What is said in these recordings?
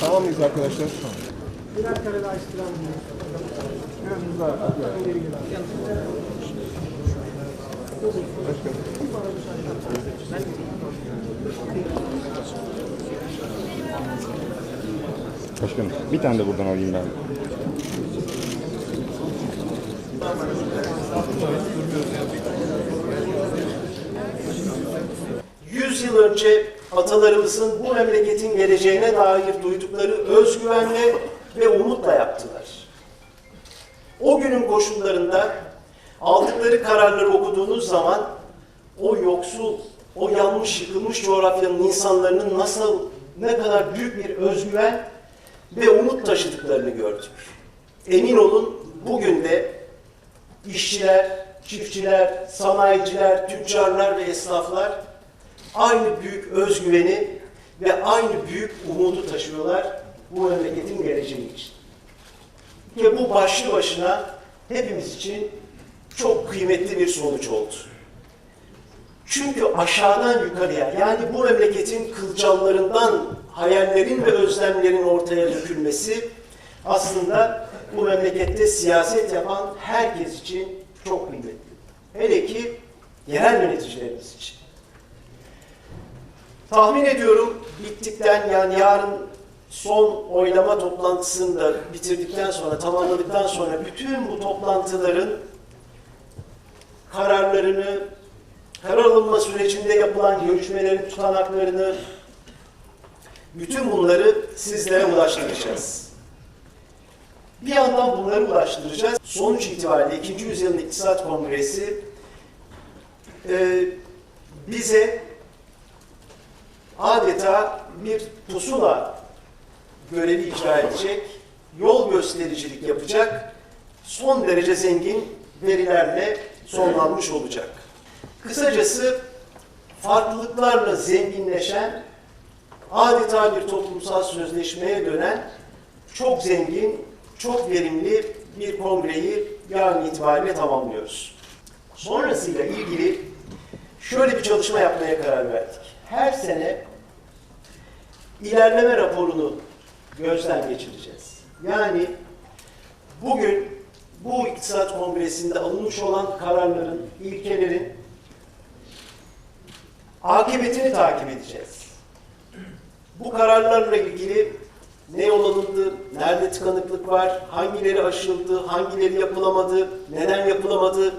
Tamam mıyız arkadaşlar? Birer kere daha istilam ediyoruz. Biraz daha arkadaşlar. Geri gel. Başkanım bir tane de buradan alayım ben. Yüz yıl önce atalarımızın bu memleketin geleceğine dair duydukları özgüvenle ve umutla yaptılar. O günün koşullarında aldıkları kararları okuduğunuz zaman o yoksul, o yanmış yıkılmış coğrafyanın insanların nasıl, ne kadar büyük bir özgüven ve umut taşıdıklarını gördük. Emin olun bugün de işçiler, çiftçiler, sanayiciler, tüccarlar ve esnaflar aynı büyük özgüveni ve aynı büyük umudu taşıyorlar bu memleketin geleceği için. Ve bu başlı başına hepimiz için çok kıymetli bir sonuç oldu. Çünkü aşağıdan yukarıya yani bu memleketin kılcallarından hayallerin ve özlemlerin ortaya dökülmesi aslında bu memlekette siyaset yapan herkes için çok kıymetli. Hele ki yerel yöneticilerimiz için. Tahmin ediyorum bittikten yani yarın son oylama toplantısını da bitirdikten sonra, tamamladıktan sonra bütün bu toplantıların kararlarını, karar alınma sürecinde yapılan görüşmelerin tutanaklarını, bütün bunları sizlere ulaştıracağız. Bir yandan bunları ulaştıracağız. Sonuç itibariyle 2. Yüzyılın İktisat Kongresi e, bize adeta bir pusula görevi icra edecek, yol göstericilik yapacak, son derece zengin verilerle sonlanmış olacak. Kısacası farklılıklarla zenginleşen, adeta bir toplumsal sözleşmeye dönen çok zengin, çok verimli bir kongreyi yarın itibariyle tamamlıyoruz. Sonrasıyla ilgili şöyle bir çalışma yapmaya karar verdik. Her sene ilerleme raporunu gözden geçireceğiz. Yani bugün bu iktisat kongresinde alınmış olan kararların, ilkelerin akıbetini takip edeceğiz. Bu kararlarla ilgili ne yol alındı, nerede tıkanıklık var, hangileri aşıldı, hangileri yapılamadı, neden yapılamadı,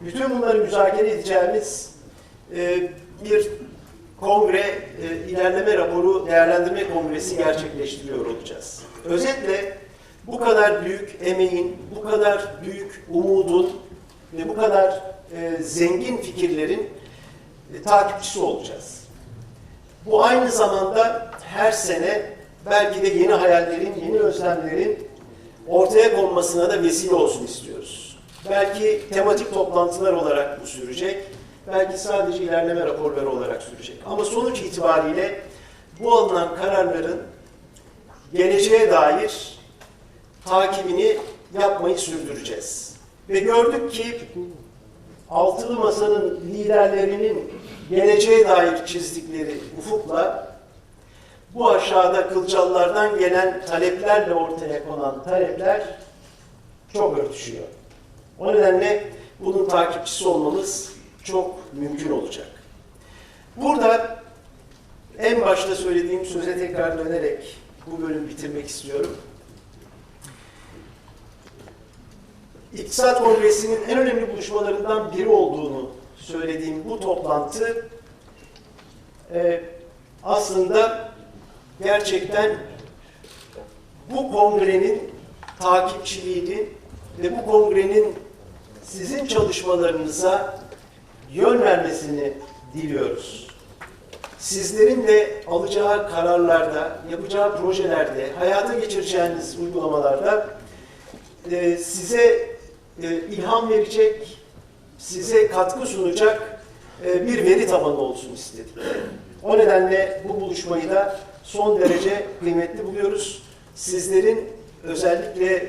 bütün bunları müzakere edeceğimiz e, bir kongre e, ilerleme raporu değerlendirme kongresi gerçekleştiriyor olacağız. Özetle bu kadar büyük emeğin, bu kadar büyük umudun ve bu kadar e, zengin fikirlerin e, takipçisi olacağız. Bu aynı zamanda her sene belki de yeni hayallerin, yeni özlemlerin ortaya konmasına da vesile olsun istiyoruz. Belki tematik toplantılar olarak bu sürecek, belki sadece ilerleme raporları olarak sürecek. Ama sonuç itibariyle bu alınan kararların geleceğe dair takibini yapmayı sürdüreceğiz. Ve gördük ki altılı masanın liderlerinin geleceğe dair çizdikleri ufukla bu aşağıda kılcallardan gelen taleplerle ortaya konan talepler çok örtüşüyor. O nedenle bunun takipçisi olmamız çok mümkün olacak. Burada en başta söylediğim söze tekrar dönerek bu bölümü bitirmek istiyorum. İktisat Kongresi'nin en önemli buluşmalarından biri olduğunu söylediğim bu toplantı e, aslında gerçekten bu kongrenin takipçiliğini ve bu kongrenin sizin çalışmalarınıza yön vermesini diliyoruz. Sizlerin de alacağı kararlarda, yapacağı projelerde, hayata geçireceğiniz uygulamalarda e, size e, ilham verecek, size katkı sunacak e, bir veri tabanı olsun istedik. O nedenle bu buluşmayı da son derece kıymetli buluyoruz. Sizlerin özellikle e,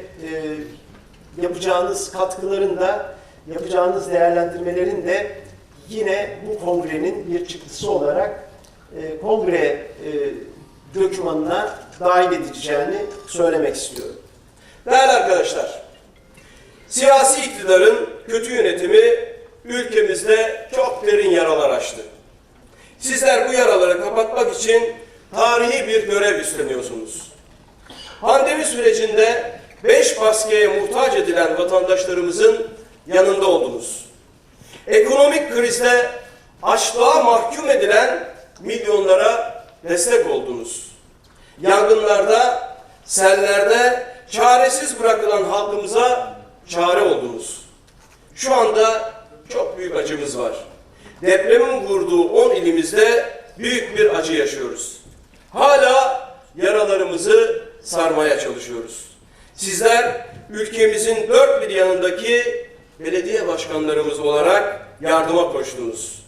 yapacağınız katkıların da, yapacağınız değerlendirmelerin de yine bu kongrenin bir çıktısı olarak e, kongre e, dokümanına dahil edileceğini söylemek istiyorum. Değerli arkadaşlar, siyasi iktidarın kötü yönetimi ülkemizde çok derin yaralar açtı. Sizler bu yaraları kapatmak için tarihi bir görev üstleniyorsunuz. Pandemi sürecinde beş maskeye muhtaç edilen vatandaşlarımızın yanında oldunuz. Ekonomik krizde açlığa mahkum edilen milyonlara destek oldunuz. Yangınlarda, sellerde çaresiz bırakılan halkımıza çare oldunuz. Şu anda çok büyük acımız var. Depremin vurduğu 10 ilimizde büyük bir acı yaşıyoruz. Hala yaralarımızı sarmaya çalışıyoruz. Sizler ülkemizin dört bir yanındaki belediye başkanlarımız olarak yardıma koştunuz.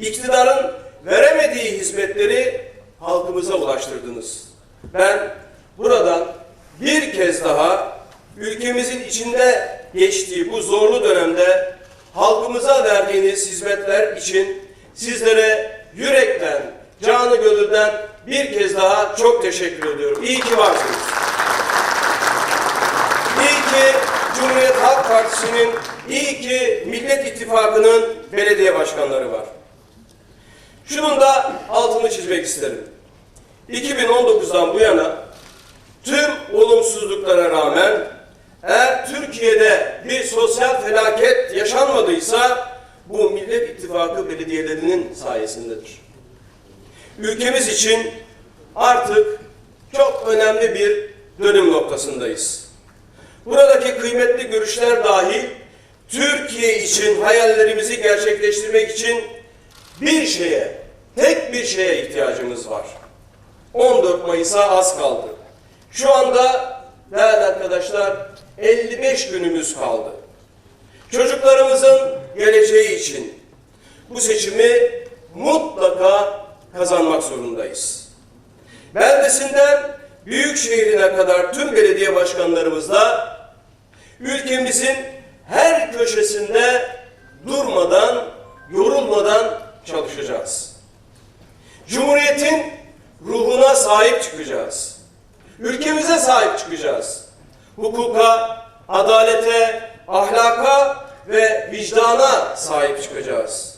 İktidarın veremediği hizmetleri halkımıza ulaştırdınız. Ben buradan bir kez daha ülkemizin içinde geçtiği bu zorlu dönemde halkımıza verdiğiniz hizmetler için sizlere yürekten, canı gönülden bir kez daha çok teşekkür ediyorum. İyi ki varsınız. İyi ki Cumhuriyet Halk Partisi'nin, iyi ki Millet İttifakı'nın belediye başkanları var. Şunun da altını çizmek isterim. 2019'dan bu yana tüm olumsuzluklara rağmen eğer Türkiye'de bir sosyal felaket yaşanmadıysa bu Millet İttifakı belediyelerinin sayesindedir. Ülkemiz için artık çok önemli bir dönüm noktasındayız. Buradaki kıymetli görüşler dahil Türkiye için hayallerimizi gerçekleştirmek için bir şeye, tek bir şeye ihtiyacımız var. 14 Mayıs'a az kaldı. Şu anda değerli arkadaşlar 55 günümüz kaldı. Çocuklarımızın geleceği için bu seçimi mutlaka kazanmak zorundayız. Beldesinden büyük şehrine kadar tüm belediye başkanlarımızla ülkemizin her köşesinde durmadan, yorulmadan çalışacağız. Cumhuriyetin ruhuna sahip çıkacağız. Ülkemize sahip çıkacağız. Hukuka, adalete, ahlaka ve vicdana sahip çıkacağız.